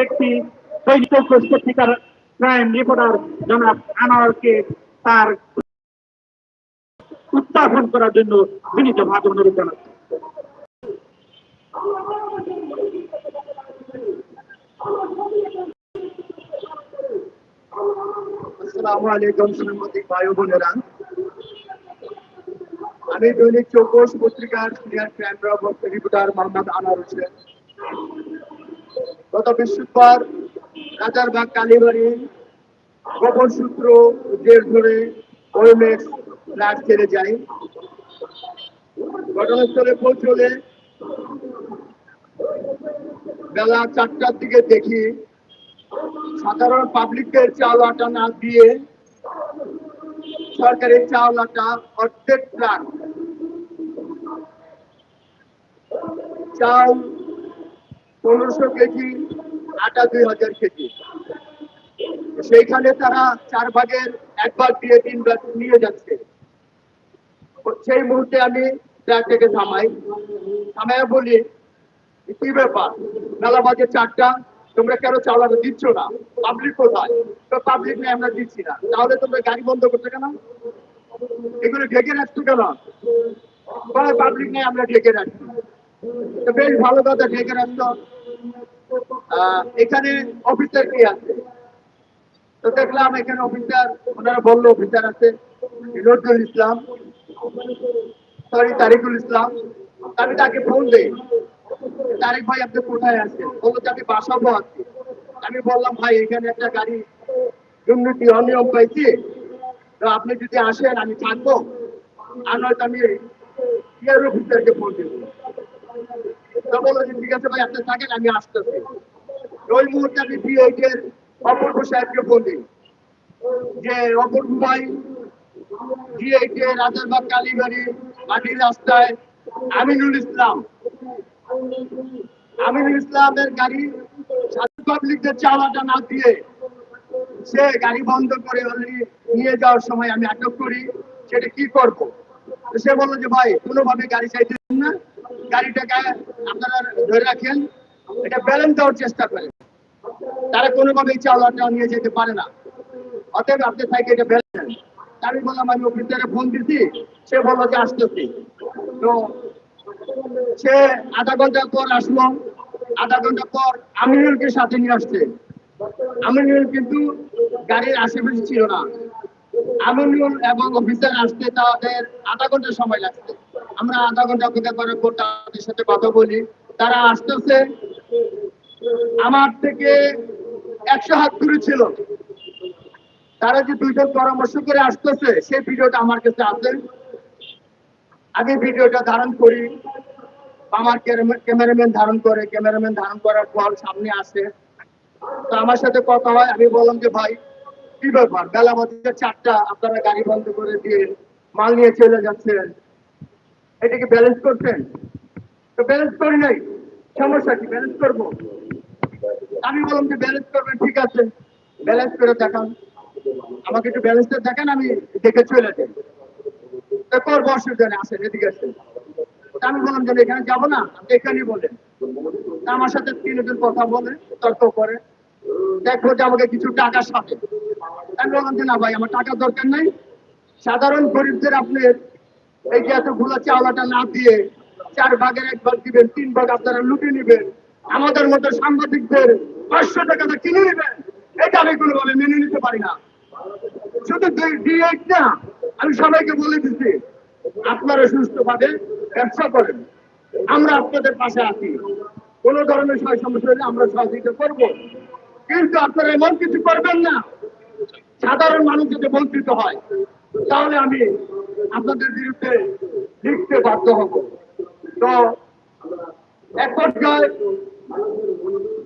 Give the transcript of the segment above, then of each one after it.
ব্যক্তি পত্রিকার crime reporter জনাব আনোয়ারকে তার উত্থাপন করার জন্য অনুরোধ জানাচ্ছি। আমি দৈনিক চৌকস পত্রিকার সিনিয়র ক্রাইম রিপোর্টার মোহাম্মদ আনার হোসেন। গত বৃহস্পতিবার রাজারবাগ কালীবাড়ি গোপন সূত্র জের ধরে ওএমএক্স ফ্ল্যাট ছেড়ে যাই ঘটনাস্থলে পৌঁছলে বেলা চারটার দিকে দেখি সাধারণ পাবলিকের চাউল আটা না দিয়ে সরকারি চাউল আটা অর্ধেক ট্রাক চাউল পনেরোশো কেজি, আটা দুই হাজার কেজি। সেইখানে তারা চার ভাগের এক ভাগ দিয়ে তিন ভাগ নিয়ে যাচ্ছে। সেই মুহূর্তে আমি ট্রাক থেকে থামাই। বলি, কি ব্যাপার? মেলা বাজে চারটা, তোমরা কেন চালাতে দিচ্ছ না? পাবলিক কোথায়? তো পাবলিক নেই আমরা দিচ্ছি না। তাহলে তোমরা গাড়ি বন্ধ করছ কেন? এগুলো ঢেকে রাখছো কেন? পাবলিক নিয়ে আমরা ঢেকে রাখছি। বেশ ভালো কথা ঢেকে আহ, এখানে অফিসার কি আছে? তো দেখলাম এখানে অফিসার ওনারা বলল অফিসার আছে নজরুল ইসলাম সরি তারিকুল ইসলাম। আমি তাকে ফোন দিই তারেক ভাই আপনি কোথায় আছেন? বলল যে আমি বাসাবো আছি আমি বললাম ভাই এখানে একটা গাড়ি দুর্নীতি অনিয়ম পাইছি। তো আপনি যদি আসেন আমি থাকব। আর নয়তো আমি ইয়ার অফিসারকে ফোন দিব। আমি আমিনুল ইসলাম। আমিনুল ইসলামের গাড়ি পাবলিকদের চাওয়াটা না দিয়ে সে গাড়ি বন্ধ করে অলরেডি নিয়ে যাওয়ার সময় আমি আটক করি। সেটা কি করব? সে বলল যে, ভাই, কোনোভাবে গাড়ি চাইতে না। গাড়িটাকে আপনারা ধরে রাখেন, এটা ব্যালেন্স দেওয়ার চেষ্টা করেন। তারা কোনোভাবেই চাওয়াটা নিয়ে যেতে পারে না। অতএব আপনি সাইকেল এটা ব্যালেন্স আমি বললাম, আমি অফিসারে ফোন দিছি, সে বলল যে আসতেছি। তো সে আধা ঘণ্টা পর আসলো। আধা ঘণ্টা পর আমিনুলকে সাথে নিয়ে আসছে। আমিনুল কিন্তু গাড়ির আশেপাশে ছিল না। আমিনুল এবং অফিসার আসতে তাদের আধা ঘণ্টা সময় লাগছে। আমরা আধা ঘণ্টা অপেক্ষা করার পর তাদের সাথে কথা বলি। তারা আসতেছে। আমার থেকে একশো হাত দূরে ছিল। তারা যে দুইজন পরামর্শ করে আসতেছে, সেই ভিডিওটা আমার কাছে আছে। আমি ভিডিওটা ধারণ করি। আমার ক্যামেরাম্যান ধারণ করে। ক্যামেরাম্যান ধারণ করার পর সামনে আসে। তো আমার সাথে কথা হয়। আমি বললাম যে, ভাই, কি ব্যাপার? বেলা বাজে চারটা। আপনারা গাড়ি বন্ধ করে দিয়ে মাল নিয়ে চলে যাচ্ছেন। এটাকে ব্যালেন্স করছেন? তো ব্যালেন্স করি নাই। সমস্যা কি? ব্যালেন্স করব? আমি বললাম যে ব্যালেন্স করবেন, ঠিক আছে। ব্যালেন্স করে দেখান। আমাকে একটু ব্যালেন্সটা দেখান, আমি দেখে চলে যাই। তো করব, অসুবিধা নেই, আসেন, এদিকে আসেন। আমি বললাম যে এখানে যাব না, এখানেই বলেন আমার সাথে তিনজন কথা বলে, তর্ক করে। দেখো যে আমাকে কিছু টাকার সাথে। আমি বললাম যে না ভাই, আমার টাকার দরকার নাই। সাধারণ গরিবদের আপনি এই যে এতগুলো চাওলাটা না দিয়ে চার ভাগের এক ভাগ দিবেন, তিন ভাগ আপনারা লুটে নেবেন। আমাদের মতো সাংবাদিকদের পাঁচশো টাকাটা কিনে নেবেন। এটা আমি কোনোভাবে মেনে নিতে পারি না। শুধু না, আমি সবাইকে বলে দিচ্ছি, আপনারা সুস্থভাবে ব্যবসা করেন। আমরা আপনাদের পাশে আছি। কোন ধরনের সহায় সমস্যা হলে আমরা সহযোগিতা করব। কিন্তু আপনারা এমন কিছু করবেন না। সাধারণ মানুষ যদি বঞ্চিত হয়, তাহলে আমি আপনাদের বিরুদ্ধে লিখতে বাধ্য হব। তো এক পর্যায়ে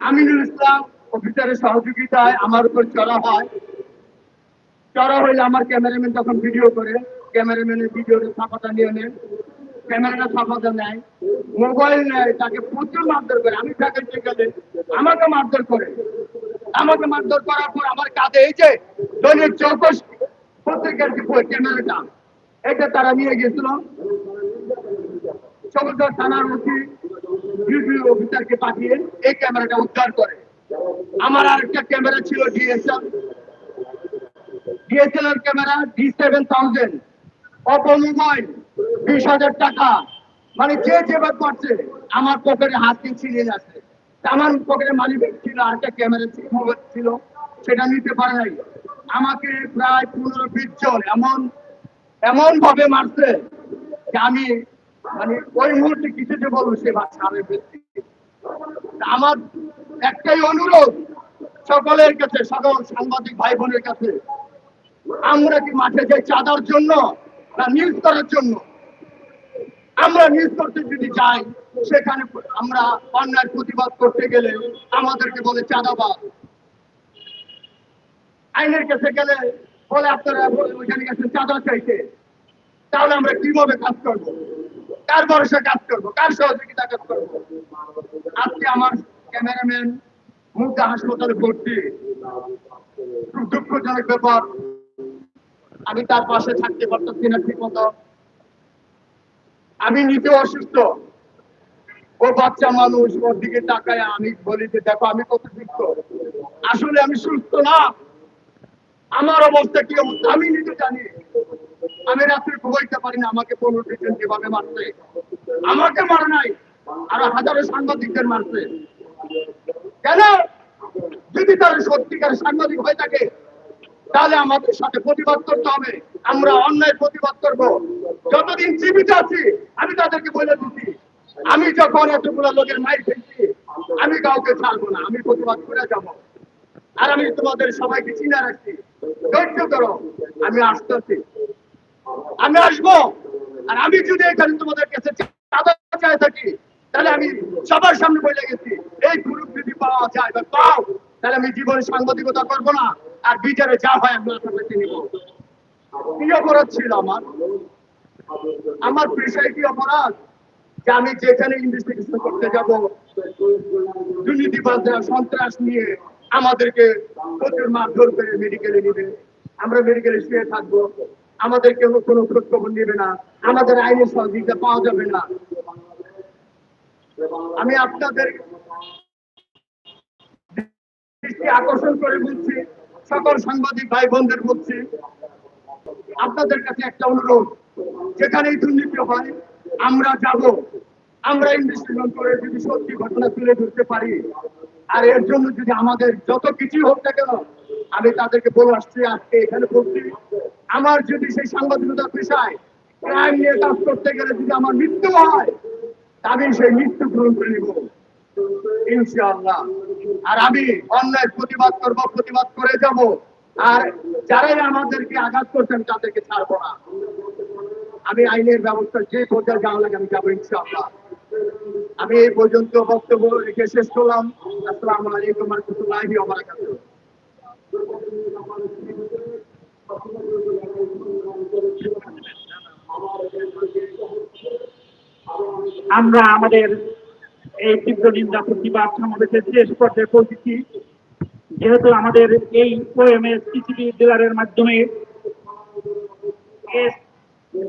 আমিনুল ইসলাম অফিসারের সহযোগিতায় আমার উপর চড়া হয়। চড়া হইলে আমার ক্যামেরাম্যান তখন ভিডিও করে, ক্যামেরাম্যানের ভিডিওর ছাপাটা নিয়ে নেন ক্যামেরাটা ছাপাটা নেয়, মোবাইল নেয়, তাকে প্রচুর মারধর করে। আমি ফ্যাকাল্টি গেলে আমাকে মারধর করে, আমাকে মারধর করার পর আমার কাঁধে এই যে দৈনিক চৌকস পত্রিকার ক্যামেরাটা এটা তারা নিয়ে গেছিল। সমুদ্র থানার ডিউটি অফিসারকে পাঠিয়ে এই ক্যামেরাটা উদ্ধার করে। আমার আরেকটা ক্যামেরা ছিল DSL. DSLR camera D seven thousand Oppo mobile, বিশ হাজার টাকা। মানে যে যেভাবে পারছে, আমার পকেটে হাত দিয়ে ছিনিয়ে যাচ্ছে আমার পকেটে মানি ব্যাগ ছিল আরেকটা ক্যামেরা মোবাইল ছিল, সেটা নিতে পারে নাই। আমাকে প্রায় পনেরো বিশ জন, এমন এমন ভাবে মারছে যে আমি মানে ওই মুহূর্তে কিছু যে বলব সে বাচ্চা আমি আমার একটাই অনুরোধ সকলের কাছে, সকল সাংবাদিক ভাই বোনের কাছে, আমরা কি মাঠে যাই চাঁদার জন্য না নিউজ করার জন্য আমরা নিউজ করতে যদি যাই, সেখানে আমরা অন্যায় প্রতিবাদ করতে গেলে আমাদেরকে বলে চাঁদাবাদ আইনের কাছে গেলে বলে আপনারা ওইখানে গেছেন চাঁদা চাইতে। তাহলে আমরা কীভাবে কাজ করব? কার ভরসা কাজ করব? কার সহযোগিতা কাজ করব? আজকে আমার ক্যামেরাম্যান মুগদা হাসপাতালে ভর্তি। খুব দুঃখজনক ব্যাপার। আমি তার পাশে থাকতে পারতেছি না ঠিক মতো আমি নিজে অসুস্থ। ও বাচ্চা মানুষ, ওর দিকে তাকায় আমি বলি যে, দেখো, আমি কত সুস্থ। আসলে আমি সুস্থ না। আমার অবস্থা কি অবস্থা? আমি নিজে জানি। আমি রাত্রে ঘুমাইতে পারি না, আমাকে পনেরো যেভাবে মারছে। আমাকে মারা নাই, আর হাজারো সাংবাদিকদের মারছে। কেন? যদি তারা সত্যিকার সাংবাদিক হয়ে থাকে, তাহলে আমাদের সাথে প্রতিবাদ করতে হবে। আমরা অন্যায় প্রতিবাদ করব। যতদিন জীবিত আছি, আমি তাদেরকে বলে দিচ্ছি, আমি যখন এতগুলো লোকের মাইর খেয়েছি, আমি কাউকে ছাড়বো না, আমি প্রতিবাদ করে যাব। আর আমি তোমাদের সবাইকে চিনে রাখছি ধৈর্য করো আমি আসতেছি। আমি আসব। আর আমি যদি এখানে তোমাদের কাছে চাই থাকি, তাহলে আমি সবার সামনে বলে গেছি, এই গ্রুপ যদি পাওয়া যায় বা পাও, তাহলে আমি জীবনে সাংবাদিকতা করব না। আর বিচারে যা হয় আমি আশা করতে নিব। কি অপরাধ ছিল আমার? আমার পেশায় কি অপরাধ? যে আমি যেখানে ইনভেস্টিগেশন করতে যাব দুর্নীতিবাদরা সন্ত্রাস নিয়ে আমাদেরকে প্রচুর মারধর করে মেডিকেলে নিবে। আমরা মেডিকেলে শুয়ে থাকব। আমাদের কেউ কোনো খোঁজ নেবে না। আমাদের আইনের সহযোগিতা পাওয়া যাবে না। আমি আপনাদের দৃষ্টি আকর্ষণ করে বলছি, সকল সাংবাদিক ভাই বোনদের বলছি, আপনাদের কাছে একটা অনুরোধ। যেখানেই দুর্নীতি হয়, আমরা যাব। আমরা ইনভেস্টিগেশন করে যদি সত্যি ঘটনা তুলে ধরতে পারি আর এর জন্য যদি আমাদের যত কিছু হোক না কেন, আমি তাদেরকে বলে আসছি, আজকে এখানে বলছি, আমার যদি সেই সাংবাদিকতা পেশায় ক্রাইম নিয়ে কাজ করতে গেলে যদি আমার মৃত্যু হয় তা আমি সেই মৃত্যু গ্রহণ করে নিব। ইনশাআল্লাহ। আর আমি অন্যায় প্রতিবাদ করব, প্রতিবাদ করে যাব, আর যারাই আমাদেরকে আঘাত করছেন তাদেরকে ছাড়বো না। আমি আইনের ব্যবস্থা যে পর্যায়ে যাওয়া লাগে আমি যাব ইনশাআল্লাহ। আমি এই পর্যন্ত বক্তব্য রেখে শেষ করলাম। আসসালামু আলাইকুম রহমতুল্লাহি ওয়া বারাকাতুহু। আমরা আমাদের এই তীব্র নিন্দা প্রতিবাদ সমাবেশের শেষ পর্যায়ে পৌঁছেছি। যেহেতু আমাদের এই ওএমএস টিসিবি ডিলারের মাধ্যমে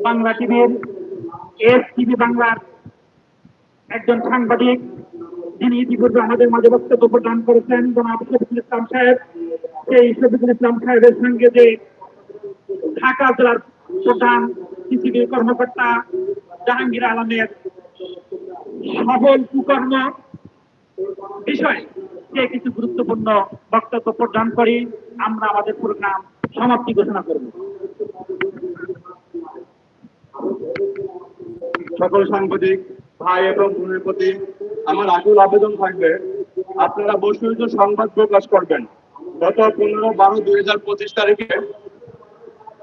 বাংলা টিভির এস টিভি বাংলার একজন সাংবাদিক যিনি ইতিপূর্বে আমাদের মাঝে বক্তব্য প্রদান করেছেন, জনাব শফিকুল ইসলাম সাহেব। সেই শফিকুল ইসলাম সাহেবের সঙ্গে যে ঢাকা জেলার প্রধান টিসিবি কর্মকর্তা জাহাঙ্গীর আলমের সফল কুকর্ম বিষয়ে সে কিছু গুরুত্বপূর্ণ বক্তব্য প্রদান করি। আমরা আমাদের প্রোগ্রাম সমাপ্তি ঘোষণা করব। সকল সাংবাদিক ভাই এবং বোনের প্রতি আমার আকুল আবেদন থাকবে। আপনারা বসুইত সংবাদ প্রকাশ করবেন। গত পনেরো বারো দুই হাজার পঁচিশ তারিখে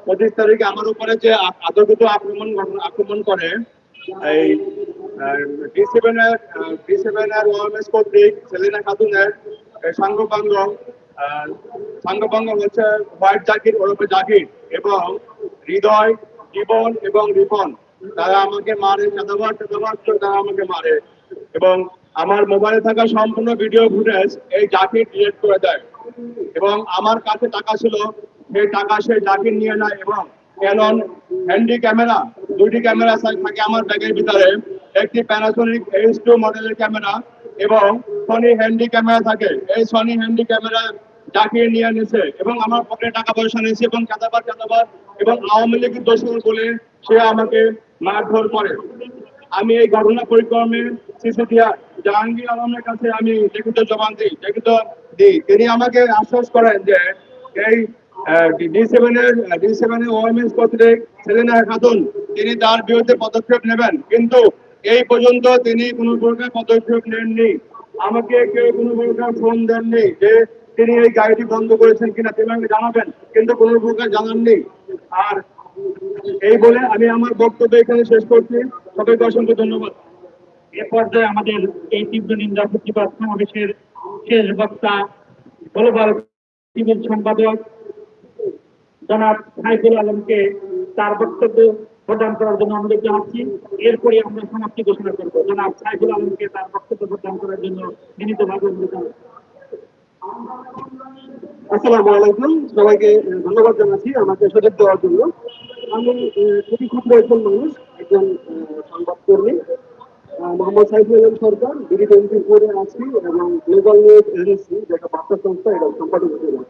পঁচিশ তারিখে আমার উপরে যে আতর্কিত আক্রমণ আক্রমণ করে, এই ডি সেভেন এর ডি সেভেন এর কর্তৃক সেলিনা খাতুনের সাঙ্গপাঙ্গ সাঙ্গপাঙ্গ হচ্ছে হোয়াইট জাকির ওরফে জাকির এবং হৃদয়, জীবন এবং রিপন। তারা আমাকে মারে চাঁদাবাদ চাঁদাবাদ করে তারা আমাকে মারে। এবং আমার মোবাইলে থাকা সম্পূর্ণ ভিডিও ফুটেজ এই জাকির ডিলিট করে দেয়। এবং আমার কাছে টাকা ছিল, সেই টাকা সে জাকির নিয়ে নেয় এবং ক্যানন হ্যান্ডি ক্যামেরা দুইটি ক্যামেরা থাকে আমার ব্যাগের ভিতরে, একটি প্যানাসোনিক এইচ টু মডেলের ক্যামেরা এবং সনি হ্যান্ডি ক্যামেরা থাকে। এই সনি হ্যান্ডি ক্যামেরা ডাকিয়ে নিয়ে নিছে এবং আমার পকেটে টাকা পয়সা নিয়েছে এবং কাদাবার কাদাবার এবং আওয়ামী লীগের দোষর বলে সে আমাকে মারধর করে। আমি এই ঘটনা পরিক্রমে সিসিটিয়া জাহাঙ্গীর আলমের কাছে আমি লিখিত জবান দিই, লিখিত দিই। তিনি আমাকে আশ্বাস করেন যে এই তিনি তার বিরুদ্ধে পদক্ষেপ নেবেন। কিন্তু এই পর্যন্ত তিনি কোনো প্রকার পদক্ষেপ নেননি। আমাকে কেউ কোনো প্রকার ফোন দেননি যে তিনি এই গাড়িটি বন্ধ করেছেন কিনা, তিনি আমাকে জানাবেন, কিন্তু কোনো প্রকার জানাননি। আর এই বলে আমি আমার বক্তব্য এখানে শেষ করছি। সবাইকে অসংখ্য ধন্যবাদ। এ পর্যায়ে আমাদের এই তীব্র নিন্দা, প্রতিবাদ, সমাবেশের শেষ বক্তা গ্লোবাল টিভির সম্পাদক জনাব সাইফুল আলমকে তার বক্তব্য প্রদান করার জন্য অনুরোধ জানাচ্ছি। এরপরে আমরা সমাপ্তি ঘোষণা করব। জনাব সাইফুল আলমকে তার বক্তব্য প্রদান করার জন্য বিনীতভাবে অনুরোধ জানাচ্ছি। আসসালামু আলাইকুম। সবাইকে ধন্যবাদ জানাচ্ছি আমাকে সুযোগ দেওয়ার জন্য। আমি খুবই ক্ষুদ্র একজন মানুষ, একজন সংবাদকর্মী। মোহাম্মদ সাইফুল আলম সরকার বিডি টোয়েন্টি আছি এবং গ্লোবাল নিউজ এজেন্সি, যেটা বার্তা সংস্থা, এটা সম্পাদক হিসেবে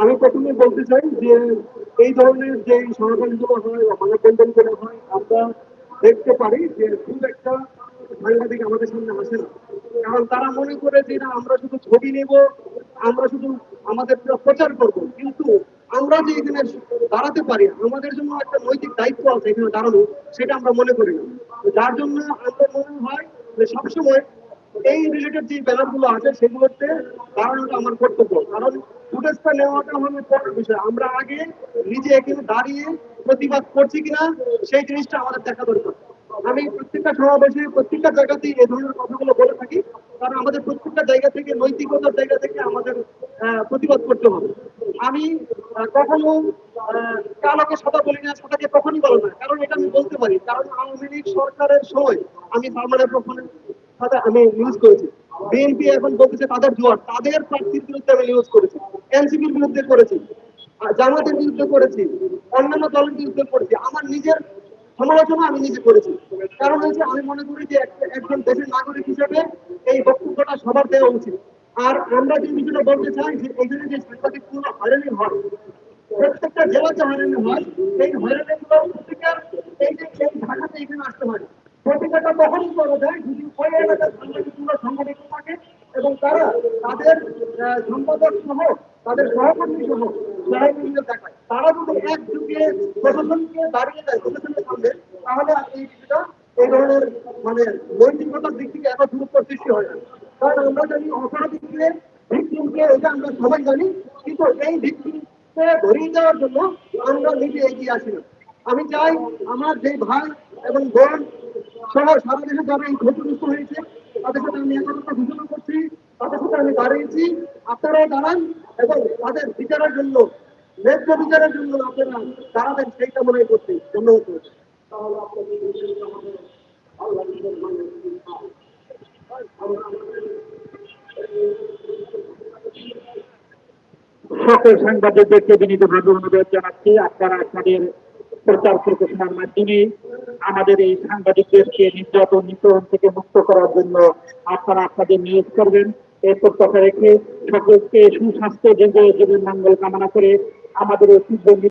আমি প্রথমে বলতে চাই যে, এই ধরনের যে সমাবেশগুলো হয় বা মানববন্ধন করা হয়, আমরা দেখতে পারি যে খুব একটা সাংবাদিক আমাদের সামনে আসে না। কারণ তারা মনে করে যে, না, আমরা শুধু ছবি নেব, আমরা শুধু আমাদের পুরো প্রচার করব। কিন্তু আমরা যে এখানে দাঁড়াতে পারি, আমাদের জন্য একটা নৈতিক দায়িত্ব আছে, এখানে দাঁড়ানো, সেটা আমরা মনে করি না। যার জন্য আমাদের মনে হয় যে সবসময় এই রিলেটেড যে ব্যানারগুলো আছে, সেগুলোতে দাঁড়ানোটা আমার কর্তব্য। কারণ ফুটেজটা নেওয়াটা হলো পরের বিষয়। আমরা আগে নিজে এখানে দাঁড়িয়ে প্রতিবাদ করছি কিনা, সেই জিনিসটা আমাদের দেখা দরকার। আমি প্রত্যেকটা সমাবেশে, প্রত্যেকটা জায়গাতেই এই ধরনের কথাগুলো বলে থাকি। কারণ আমাদের প্রত্যেকটা জায়গা থেকে, নৈতিকতার জায়গা থেকে আমাদের প্রতিবাদ করতে হবে। আমি কখনো কালোকে সাদা বলি না, সাদাকে কখনই বলো না। কারণ এটা আমি বলতে পারি। কারণ আওয়ামী লীগ সরকারের সময় আমি সালমানের পক্ষে সাথে আমি নিউজ করেছি। বিএনপি এখন বলতেছে তাদের জোয়ার। তাদের প্রার্থীর বিরুদ্ধে আমি নিউজ করেছি। এনসিপির বিরুদ্ধে করেছি। জামাতের বিরুদ্ধে করেছি। অন্যান্য দলের বিরুদ্ধে করেছি। আমার নিজের সমালোচনা আমি নিজে করেছি। কারণ হচ্ছে আমি মনে করি যে একজন দেশের নাগরিক হিসেবে এই বক্তব্যটা সবার দেওয়া উচিত। আর আমরা যে বিষয়টা বলতে চাই যে এখানে যে সাংবাদিকগুলো হয়রানি হয়, প্রত্যেকটা জেলাতে হয়রানি হয় এই হয়রানি গুলো প্রত্যেকের এই যে এই ঢাকাতে এখানে আসতে হয়। তখনই করা যায় যদি ওই এলাকার সাংবাদিকগুলো সংগঠিত থাকে এবং তারা তাদের সম্পাদক সহ, তাদের সহকর্মী সহ দেখায়। তারা যদি একযুগে প্রশাসনকে দাঁড়িয়ে দেয় প্রশাসনের সামনে তাহলে আর এই বিষয়টা এই ধরনের মানে নৈতিকতার দিক থেকে এত দূরত্ব সৃষ্টি হয় না কারণ আমরা জানি অপরাধীকে ভিকটিমকে, এটা আমরা সবাই জানি। কিন্তু এই ভিকটিমকে ধরিয়ে দেওয়ার জন্য আমরা নিজে এগিয়ে আসি না। আমি চাই আমার যে ভাই এবং বোন সহ সারা দেশে যারা এই ক্ষতিগ্রস্ত হয়েছে, তাদের সাথে আমি একত্র ঘোষণা করছি, তাদের সাথে আমি দাঁড়িয়েছি। আপনারাও দাঁড়ান এবং তাদের বিচারের জন্য, ন্যায্য বিচারের জন্য আপনারা দাঁড়াবেন, সেই কামনাই করছি। ধন্যবাদ। সকল সাংবাদিকদেরকে বিনীতভাবে অনুরোধ জানাচ্ছি, আপনারা আপনাদের প্রচার প্রকাশনার মাধ্যমে আমাদের এই সাংবাদিকদেরকে নির্যাতন, নিপীড়ন থেকে মুক্ত করার জন্য আপনারা আপনাদের নিয়োগ করবেন। এই প্রত্যাশা রেখে সকলকে সুস্বাস্থ্য জীবন মঙ্গল কামনা করে আমাদের তীব্র